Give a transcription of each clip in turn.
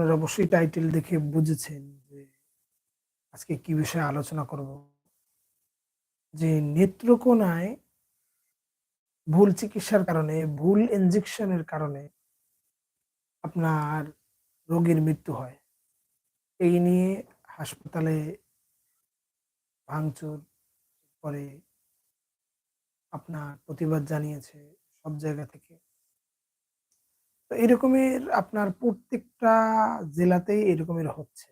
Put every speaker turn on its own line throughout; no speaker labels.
আপনারা অবশ্যই টাইটেল দেখে বুঝেছেন যে আজকে কি বিষয়ে আলোচনা করব। যে নেত্রকোনায় ভুল চিকিৎসার কারণে, ভুল ইনজেকশনের কারণে আপনার রোগীর মৃত্যু হয়। এই নিয়ে হাসপাতালে ভাঙচুর করে আপনার প্রতিবাদ জানিয়েছে সব জায়গা থেকে। তো এরকমের আপনার প্রত্যেকটা জেলাতেই এরকমের হচ্ছে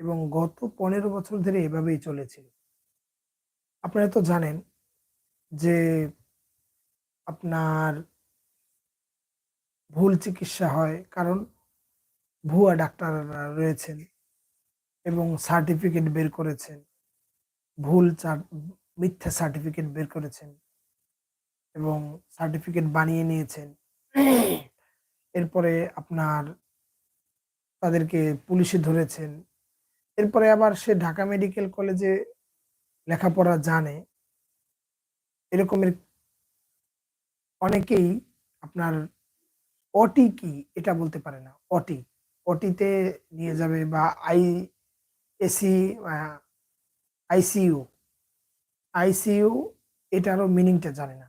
এবং গত পনেরো বছর ধরে এভাবেই চলেছে। আপনারা তো জানেন যে আপনার ভুল চিকিৎসা হয় কারণ ভুয়া ডাক্তাররা রয়েছেন এবং সার্টিফিকেট বের করেছেন, ভুল মিথ্যা সার্টিফিকেট বের করেছেন এবং সার্টিফিকেট বানিয়ে নিয়েছেন। এরপরে আপনার তাদেরকে পুলিশে ধরেছেন। এরপরে আবার সে ঢাকা মেডিকেল কলেজে লেখাপড়া জানে। এরকমের অনেকেই আপনার অটি কি এটা বলতে পারে না। অটি অটিতে নিয়ে যাবে বা আই, এসি আইসিইউ আইসিইউ এটারও মিনিংটা জানে না।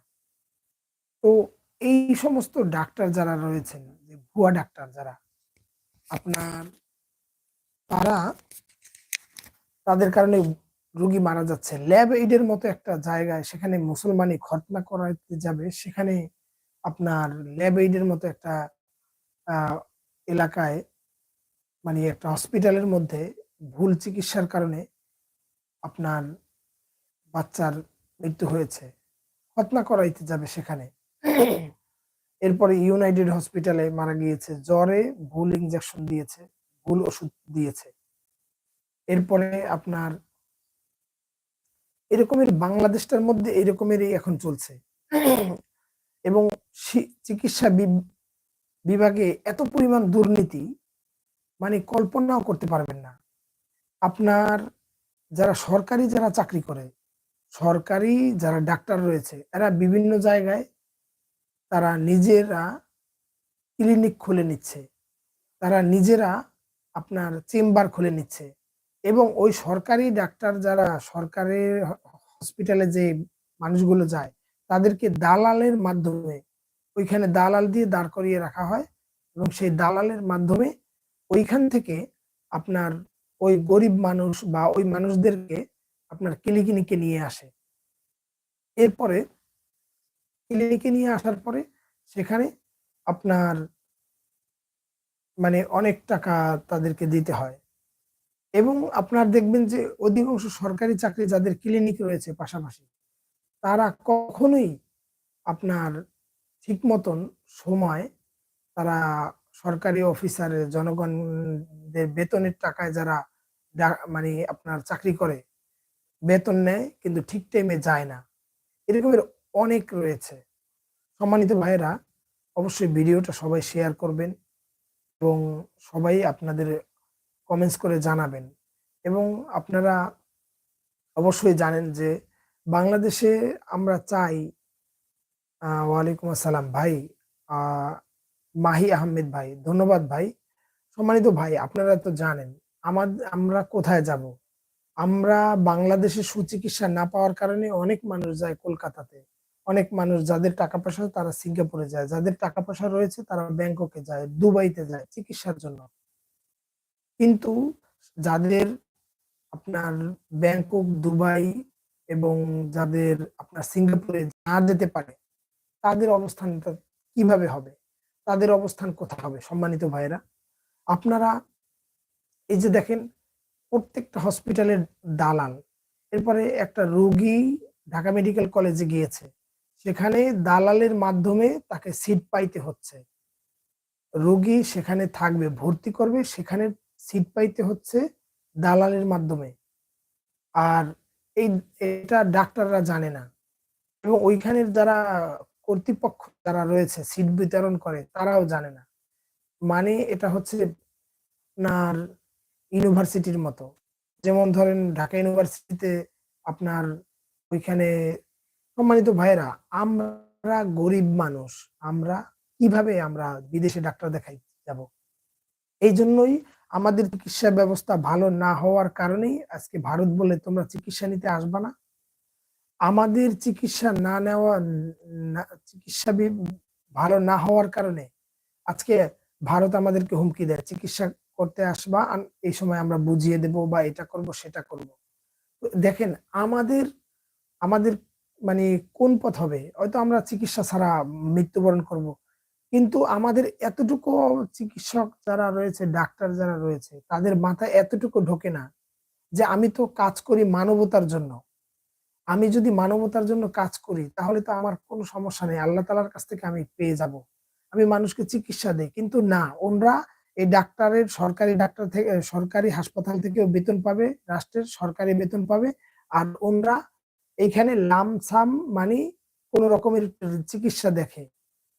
তো এই সমস্ত ডাক্তার যারা রয়েছেন ভুয়া ডাক্তার যারা। আপনার তারা তাদের কারণে রুগী মারা যাচ্ছে। ল্যাব এইডের মতো একটা জায়গায় সেখানে মুসলমানি ঘটনা করাইতে যাবে, সেখানে আপনার ল্যাব এইডের মতো একটা এলাকায় মানে একটা হসপিটালের মধ্যে ভুল চিকিৎসার কারণে আপনার বাচ্চার মৃত্যু হয়েছে। ঘটনা করাইতে যাবে সেখানে। এরপরে ইউনাইটেড হসপিটালে মারা গিয়েছে, জ্বরে ভুল ইঞ্জেকশন দিয়েছে, ভুল ওষুধ দিয়েছে। এরপরে আপনার এরকমের বাংলাদেশটার মধ্যে এরকমেরই এখন চলছে। এবং চিকিৎসা বিভাগে এত পরিমাণ দুর্নীতি মানে কল্পনাও করতে পারবেন না। আপনার যারা সরকারি যারা চাকরি করে, সরকারি যারা ডাক্তার রয়েছে, এরা বিভিন্ন জায়গায় তারা নিজেরা ক্লিনিক খুলে নিচ্ছে। তারা নিজেরা আপনার চেম্বার খুলে নিচ্ছে এবং ওই সরকারি ডাক্তার যারা সরকারের হসপিটালে যে মানুষগুলো যায়, তাদেরকে দালালের মাধ্যমে ওইখানে দালাল দিয়ে দাঁড় করিয়ে রাখা হয় এবং সেই দালালের মাধ্যমে ওইখান থেকে আপনার ওই গরিব মানুষ বা ওই মানুষদেরকে আপনার ক্লিনিকে নিয়ে আসে। এরপরে ক্লিনিকে নিয়ে আসার পরে সেখানে আপনার মানে অনেক টাকা তাদেরকে দিতে হয়। এবং আপনার দেখবেন যে অধিকাংশ সরকারি চাকরি যাদের ক্লিনিক রয়েছে পাশাপাশি, তারা কখনোই আপনার ঠিক মতন সময় তারা সরকারি অফিসারের জনগণদের বেতনের টাকায় যারা মানে আপনার চাকরি করে, বেতন নেয় কিন্তু ঠিক টাইমে যায় না। এরকমের অনেক রয়েছে। সম্মানিত ভাইয়েরা, অবশ্যই ভিডিওটা সবাই শেয়ার করবেন এবং সবাই আপনাদের কমেন্টস করে জানাবেন। এবং আপনারা অবশ্যই জানেন যে বাংলাদেশে আমরা চাই ওয়ালাইকুম আসসালাম ভাই মাহি আহমেদ ভাই, ধন্যবাদ ভাই। সম্মানিত ভাই, আপনারা তো জানেন আমাদের আমরা কোথায় যাব? আমরা বাংলাদেশে সুচিকিৎসা না পাওয়ার কারণে অনেক মানুষ যায় কলকাতাতে। অনেক মানুষ যাদের টাকা পয়সা, তারা সিঙ্গাপুরে যায়। যাদের টাকা পয়সা রয়েছে, তারা ব্যাংককে যায়, দুবাইতে যায় চিকিৎসার জন্য। কিন্তু যাদের আপনার ব্যাংকক, দুবাই এবং যাদের আপনার সিঙ্গাপুরে না যেতে পারে, তাদের অবস্থানটা কীভাবে হবে? তাদের অবস্থান কোথায় হবে, সম্মানিত ভাইরা আপনারা এই যে দেখেন, প্রত্যেকটা হসপিটালের দালাল। এরপরে একটা রোগী ঢাকা মেডিকেল কলেজে গিয়েছে। সেখানে দালালের মাধ্যমে তাকে সিট পাইতে হচ্ছে। রোগী সেখানে থাকবে, ভর্তি করবে, সেখানে সিট পাইতে হচ্ছে দালালের মাধ্যমে। আর এই, এটা ডাক্তাররা জানে না। এবং ওইখানের যারা কর্তৃপক্ষ যারা রয়েছে সিট বিতরণ করে, তারাও জানে না। মানে এটা হচ্ছে আপনার ইউনিভার্সিটির মতো। যেমন ধরেন ঢাকা ইউনিভার্সিটিতে আপনার ওইখানে সম্মানিত ভাইরা আমরা গরিব মানুষ। আমরা কীভাবে আমরা বিদেশে ডাক্তার দেখাই যাব? এই জন্যই আমাদের চিকিৎসা ব্যবস্থা ভালো না হওয়ার কারণেই আজকে ভারত বলে তোমরা চিকিৎসা নিতে আসবা না। আমাদের চিকিৎসা না নেওয়া চিকিৎসা ভালো না হওয়ার কারণে আজকে ভারত আমাদেরকে হুমকি দেয়, চিকিৎসা করতে আসবা এই সময় আমরা বুঝিয়ে দেব বা এটা করব, সেটা করব। দেখেন, আমাদের আমাদের মানে কোন পথ হবে? হয়তো আমরা চিকিৎসা ছাড়া মৃত্যুবরণ করব। কিন্তু আমাদের এতটুকু চিকিৎসক যারা রয়েছে, ডাক্তার যারা রয়েছে, তাদের মাথায় এতটুকু ঢোকে না যে আমি তো কাজ করি মানবতার জন্য। আমি যদি মানবতার জন্য কাজ করি, তাহলে তো আমার কোনো সমস্যা নেই। আল্লাহ তালার কাছ থেকে আমি পেয়ে যাব। আমি মানুষকে চিকিৎসা দেই। কিন্তু না ওনরা এই ডাক্তারের সরকারি ডাক্তার থেকে, সরকারি হাসপাতাল থেকেও বেতন পাবে, রাষ্ট্রের সরকারি বেতন পাবে। আর ওনরা এইখানে লামসাম মানে কোন রকমের চিকিৎসা দেখে,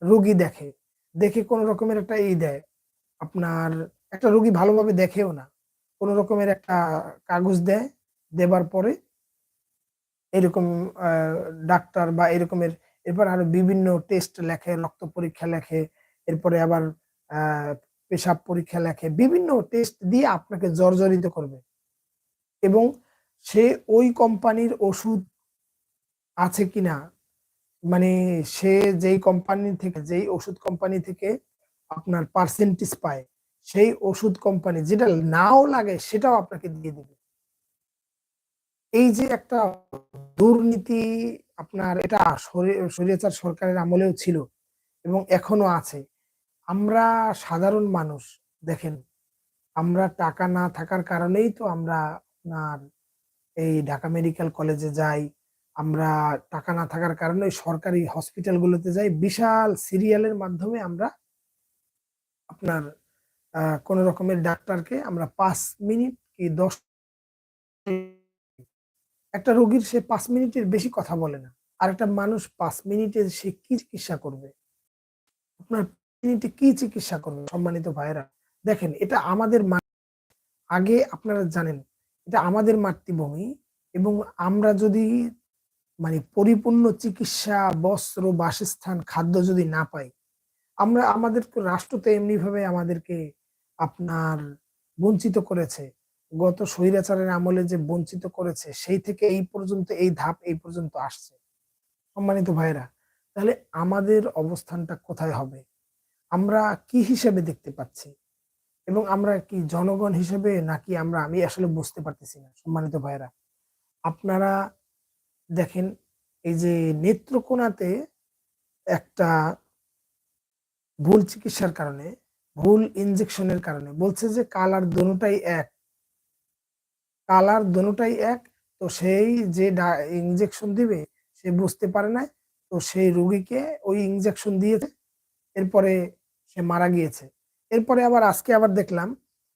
রোগী দেখে দেখে কোন রকমের একটা এই দেয়। আপনার একটা রোগী ভালোভাবে দেখেও না, কোন রকমের একটা কাগজ দেয়, দেবার পরে এরকম ডাক্তার বা এরকমের, এরপর আরও বিভিন্ন টেস্ট লেখে, রক্ত পরীক্ষা লেখে, এরপরে আবার পেশাব পরীক্ষা লেখে, বিভিন্ন টেস্ট দিয়ে আপনাকে জর্জরিত করবে। এবং সে ওই কোম্পানির ওষুধ আছে কিনা? মানে সে যেই কোম্পানি থেকে, যেই ওষুধ কোম্পানি থেকে আপনার পার্সেন্টেজ পায়, সেই ওষুধ কোম্পানি যেটা নাও লাগে সেটাও আপনাকে দিয়ে দেবে। এই যে একটা দুর্নীতি আপনার, এটা স্বৈরাচার সরকারের আমলেও ছিল এবং এখনও আছে। আমরা সাধারণ মানুষ, দেখেন, আমরা টাকা না থাকার কারণেই তো আমরা আপনার এই ঢাকা মেডিকেল কলেজে যাই আমরা টাকা না থাকার কারণে সরকারি হসপিটালগুলোতে যাই। বিশাল সিরিয়ালের মাধ্যমে আমরা আপনার কোন রকমের ডাক্তারকে আমরা পাঁচ মিনিট কি দশ একটা রোগীর সে পাঁচ মিনিটের বেশি কথা বলে না। আর একটা মানুষ পাঁচ মিনিটে সে কি চিকিৎসা করবে? আপনার মিনিটে কি চিকিৎসা করবে সম্মানিত ভাইরা দেখেন, এটা আমাদের আগে আপনারা জানেন, এটা আমাদের মাতৃভূমি এবং আমরা যদি মানে পরিপূর্ণ চিকিৎসা, বস্ত্র, বাসস্থান, খাদ্য যদি না পাই, আমরা আমাদের রাষ্ট্র তো এমনি ভাবে আমাদেরকে আপনার বঞ্চিত করেছে। গত স্বৈরাচারের আমলে যে বঞ্চিত করেছে, সেই থেকে এই পর্যন্ত, এই ধাপ এই পর্যন্ত আসছে। সম্মানিত ভাইরা তাহলে আমাদের অবস্থানটা কোথায় হবে? আমরা কি হিসেবে দেখতে পাচ্ছি? এবং আমরা কি জনগণ হিসেবে, নাকি আমরা, আমি আসলে বুঝতে পারতেছি না, সম্মানিত ভাইরা আপনারা দেখেন, এই যে নেত্রকোনাতে একটা ভুল চিকিৎসার কারণে, ভুল ইনজেকশনের কারণে বলছে যে কালার দোনোটাই এক। কালার দোনোটাই এক, তো সেই যে ইনজেকশন দিবে, সে বুঝতে পারে না, তো সেই রোগীকে ওই ইনজেকশন দিয়েছে, এরপরে সে মারা গিয়েছে। এরপরে আবার আজকে আবার দেখলাম,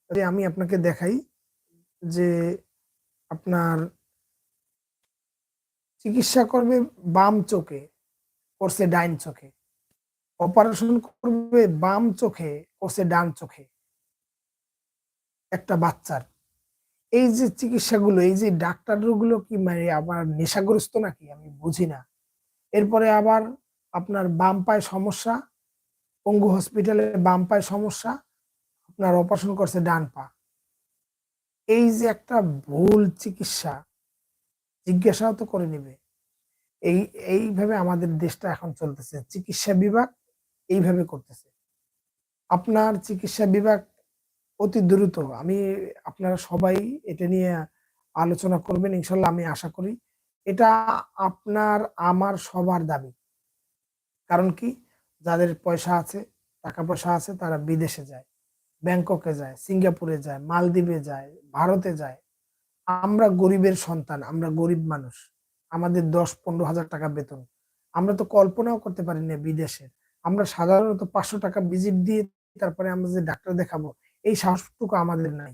যে আমি আপনাকে দেখাই যে আপনার চিকিৎসা করবে বাম চোখে, করছে ডাইন চোখে। অপারেশন করবে বাম চোখে, করছে ডান চোখে। একটা বাচ্চার। এই যে চিকিৎসাগুলো, এই যে ডাক্তারগুলো কি মানে আবার নেশাগ্রস্ত নাকি? আমি বুঝি না। এরপরে আবার আপনার বাম পায়ে সমস্যা, পঙ্গু হসপিটালে বাম পায়ে সমস্যা, আপনার অপারেশন করছে ডান পা। এই যে একটা ভুল চিকিৎসা জিজ্ঞাসাও তো করে নিবে। এই, এইভাবে আমাদের দেশটা এখন চলতেছে। চিকিৎসা বিভাগ এইভাবে করতেছে। আপনার চিকিৎসা বিভাগ অতি দ্রুত। আমি, আপনারা সবাই এটা নিয়ে আলোচনা করবেন, ইনশাল্লাহ আমি আশা করি। এটা আপনার, আমার সবার দাবি। কারণ কি? যাদের পয়সা আছে, টাকা পয়সা আছে, তারা বিদেশে যায়। ব্যাংককে যায়, সিঙ্গাপুরে যায়, মালদ্বীপে যায়, ভারতে যায়। আমরা গরিবের সন্তান, আমরা গরিব মানুষ, আমাদের দশ পনেরো হাজার টাকা বেতন। আমরা তো কল্পনাও করতে পারি না বিদেশে। আমরা সাধারণত পাঁচশো টাকা ভিজিট দিয়ে তারপরে আমরা যে ডাক্তার দেখাবো, এই সাহসটুকু আমাদের নাই।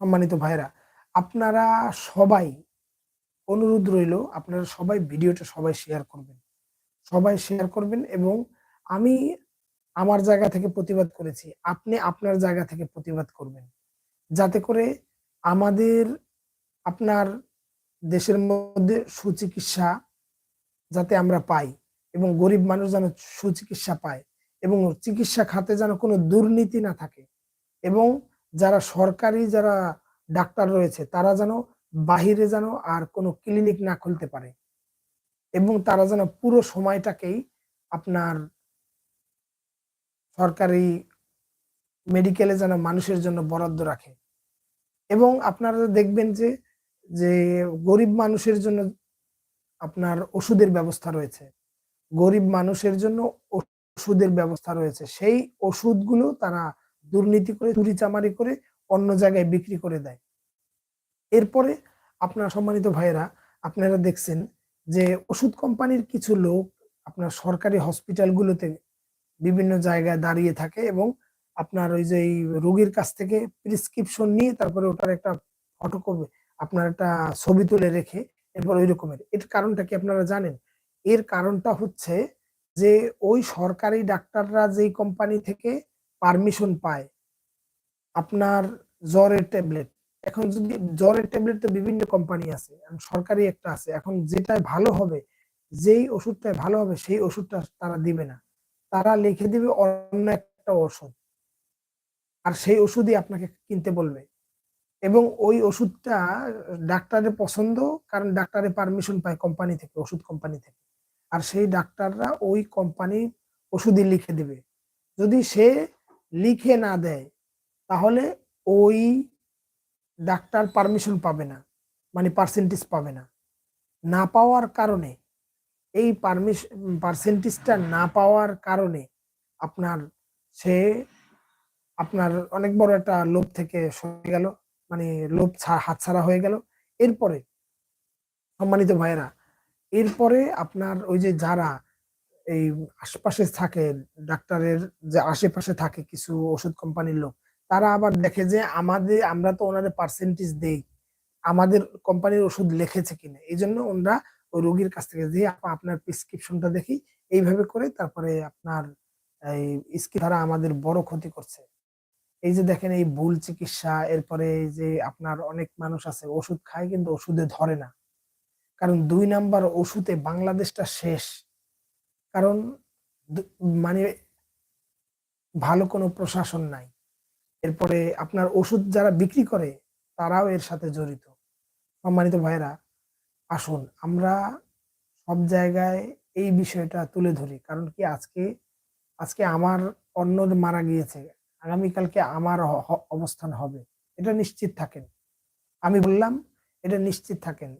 সম্মানিত ভাইরা আপনারা সবাই অনুরোধ রইল, আপনারা সবাই ভিডিওটা সবাই শেয়ার করবেন। সবাই শেয়ার করবেন এবং আমি আমার জায়গা থেকে প্রতিবাদ করেছি, আপনি আপনার জায়গা থেকে প্রতিবাদ করবেন। যাতে করে আমাদের আপনার দেশের মধ্যে সুচিকিৎসা যাতে আমরা পাই এবং গরিব মানুষ যেন সুচিকিৎসা পায় এবং চিকিৎসা খাতে যেন কোনো দুর্নীতি না থাকে এবং যারা সরকারি যারা ডাক্তার রয়েছে তারা যেন বাহিরে যেন আর কোনো ক্লিনিক না খুলতে পারে এবং তারা যেন পুরো সময়টাকেই আপনার সরকারি মেডিকেলে যেন মানুষের জন্য বরাদ্দ রাখে। এবং আপনারা দেখবেন যে যে গরিব মানুষের জন্য আপনার ওষুধের ব্যবস্থা রয়েছে। গরিব মানুষের জন্য ওষুধের ব্যবস্থা রয়েছে। সেই ওষুধগুলো তারা দুর্নীতি করে, চুরি চামারি করে অন্য জায়গায় বিক্রি করে দেয়। এরপরে আপনার সম্মানিত ভাইয়েরা, আপনারা দেখছেন যে ওষুধ কোম্পানির কিছু লোক আপনার সরকারি হসপিটালগুলোতে বিভিন্ন জায়গায় দাঁড়িয়ে থাকে এবং আপনার ওই যে রোগীর কাছ থেকে প্রেসক্রিপশন নিয়ে তারপরে ওটার একটা ফটোকপি আপনার একটা ছবি তুলে রেখে এরপর ওই রকমের। এর কারণটা কি আপনারা জানেন? এর কারণটা হচ্ছে যে ওই সরকারি ডাক্তাররা যেই কোম্পানি থেকে পারমিশন পায় আপনার জ্বরের ট্যাবলেট এখন যদি জ্বরের ট্যাবলেট তো বিভিন্ন কোম্পানি আছে সরকারি একটা আছে, এখন যেটাই ভালো হবে, যেই ওষুধটাই ভালো হবে সেই ওষুধটা তারা দিবে না। তারা লিখে দিবে অন্য একটা ওষুধ আর সেই ওষুধই আপনাকে কিনতে বলবে। এবং ওই ওষুধটা ডাক্তারের পছন্দ, কারণ ডাক্তারের পারমিশন পায় কোম্পানি থেকে, ওষুধ কোম্পানি থেকে। আর সেই ডাক্তাররা ওই কোম্পানির ওষুধই লিখে দেবে। যদি সে লিখে না দেয়, তাহলে ওই ডাক্তার পারমিশন পাবে না মানে পার্সেন্টেজ পাবে না। না পাওয়ার কারণে, এই পারমিশন পার্সেন্টেজটা না পাওয়ার কারণে আপনার সে আপনার অনেক বড় একটা লোভ থেকে সরে গেল মানে লোভ হাতছাড়া হয়ে গেল। এরপরে, সম্মানিত ভাইয়েরা, এরপরে আপনার ওই যে যারা এই আশপাশে থাকে, ডাক্তারের যে আশেপাশে থাকে কিছু ওষুধ কোম্পানির লোক, তারা আবার দেখে যে আমাদের, আমরা তো ওনাদের পার্সেন্টেজ দেই, আমাদের কোম্পানির ওষুধ লিখেছে কিনা। এই জন্য ওনারা ওই রোগীর কাছ থেকে দিয়ে আপনার প্রেসক্রিপশনটা দেখি, এইভাবে করে তারপরে আপনার এই স্কি দ্বারা আমাদের বড় ক্ষতি করছে। এই যে দেখেন এই ভুল চিকিৎসা, এরপরে যে আপনার অনেক মানুষ আছে ওষুধ খায় কিন্তু ওষুধে ধরে না। কারণ দুই নাম্বার ওষুধে বাংলাদেশটা শেষ। কারণ মানে ভালো কোনো প্রশাসন নাই। এরপরে আপনার ওষুধ যারা বিক্রি করে, তারাও এর সাথে জড়িত। সম্মানিত ভাইরা আসুন, আমরা সব জায়গায় এই বিষয়টা তুলে ধরি। কারণ কি আজকে আজকে আমার অন্য মারা গিয়েছে। আগামীকালকে আমার অবস্থান হবে। এটা নিশ্চিত থাকেন। আমি বললাম, এটা নিশ্চিত থাকেন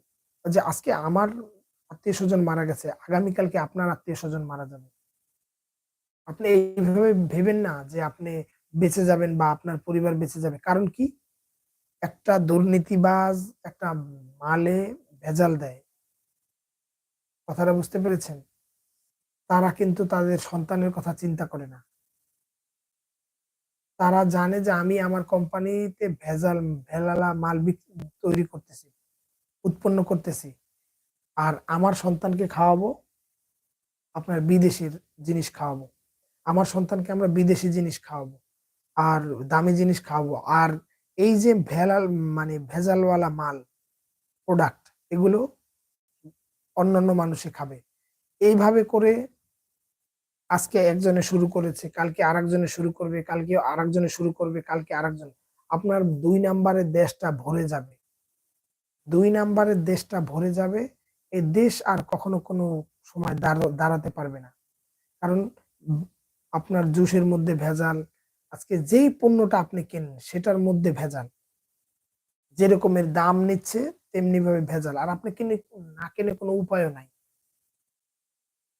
যে আজকে আমার আত্মীয় স্বজন মারা গেছে, আগামীকালকে আপনার আত্মীয় স্বজন মারা যাবে। আপনি এইভাবে ভেবেন না যে আপনি বেঁচে যাবেন বা আপনার পরিবার বেঁচে যাবে। কারণ কি? একটা দুর্নীতিবাজ, একটা মালে ভেজাল দেয়। কথাটা বুঝতে পেরেছেন? তারা কিন্তু তাদের সন্তানের কথা চিন্তা করে না। তারা জানে যে আমি আমার কোম্পানিতে ভেজাল, ভেলালা মাল তৈরি করতেছি, উৎপন্ন করতেছি। আর আমার সন্তানকে খাওয়াবো, আপনার বিদেশির জিনিস খাওয়াবো। আমার সন্তানকে আমরা বিদেশি জিনিস খাওয়াবো, আর দামি জিনিস খাওয়াবো। আর এই যে ভেলাল মানে ভেজালওয়ালা মাল প্রোডাক্ট এগুলো অন্যান্য মানুষে খাবে। এইভাবে করে আজকে একজনে শুরু করেছে, কালকে আর একজনে শুরু করবে, কালকে আর একজনে শুরু করবে, কালকে আর একজন আপনার দুই নাম্বারের দেশটা ভরে যাবে। দুই নাম্বারের দেশটা ভরে যাবে এই দেশ আর কখনো কোনো সময় দাঁড়াতে পারবে না। কারণ আপনার জুসের মধ্যে ভেজাল, আজকে যেই পণ্যটা আপনি কেনেন, সেটার মধ্যে ভেজাল। যেরকমের দাম নিচ্ছে তেমনি ভাবে ভেজাল। আর আপনি কিনে, না কেনে কোনো উপায়ও নাই।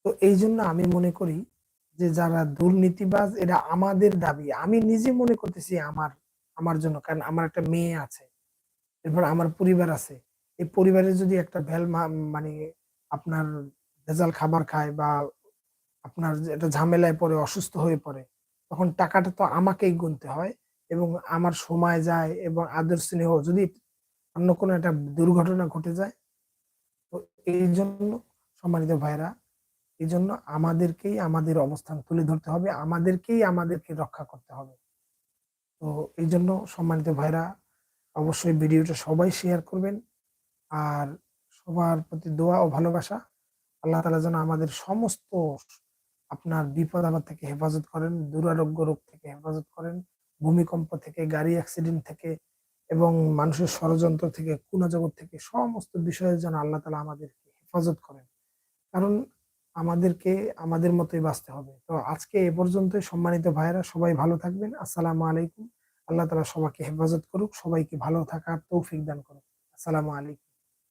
তো এই জন্য আমি মনে করি যে যারা দুর্নীতিবাজ এটা আমাদের দাবি। আমি নিজে মনে করতেছি আমার আমার জন্য, কারণ আমার একটা মেয়ে আছে, এরপর আমার পরিবার আছে। এই পরিবারে যদি একটা ভেল মানে আপনার ভেজাল খাবার খায় বা আপনার একটা ঝামেলায় পড়ে, অসুস্থ হয়ে পড়ে, তখন টাকাটা তো আমাকেই গুনতে হয় এবং আমার সময় যায় এবং আদর স্নেহ, যদি অন্য কোনো একটা দুর্ঘটনা ঘটে যায়, তো এই জন্য সম্মানিত ভাইরা এই জন্য আমাদেরকেই আমাদের অবস্থান তুলে ধরতে হবে, আমাদেরকেই আমাদেরকে রক্ষা করতে হবে। তো এই জন্য সম্মানিত ভাইরা, অবশ্যই ভিডিওটা সবাই শেয়ার করবেন। আর সবার প্রতি দোয়া ও ভালোবাসা। আল্লাহ তালা যেন আমাদের সমস্ত আপনার বিপদ আপদ থেকে হেফাজত করেন, দুরারোগ্য রোগ থেকে হেফাজত করেন, ভূমিকম্প থেকে, গাড়ি অ্যাক্সিডেন্ট থেকে এবং মানুষের ষড়যন্ত্র থেকে কুনজগৎ থেকে সমস্ত বিষয়ে যেন আল্লাহ তালা আমাদেরকে হেফাজত করেন। কারণ আমাদেরকে, আমাদের মতোই বাঁচতে হবে। তো আজকে এ পর্যন্ত সম্মানিত ভাইরা সবাই ভালো থাকবেন। আসসালামু আলাইকুম। আল্লাহ তালা সবাইকে হেফাজত করুক, সবাইকে ভালো থাকার তৌফিক দান করুক। আসসালামু আলাইকুম।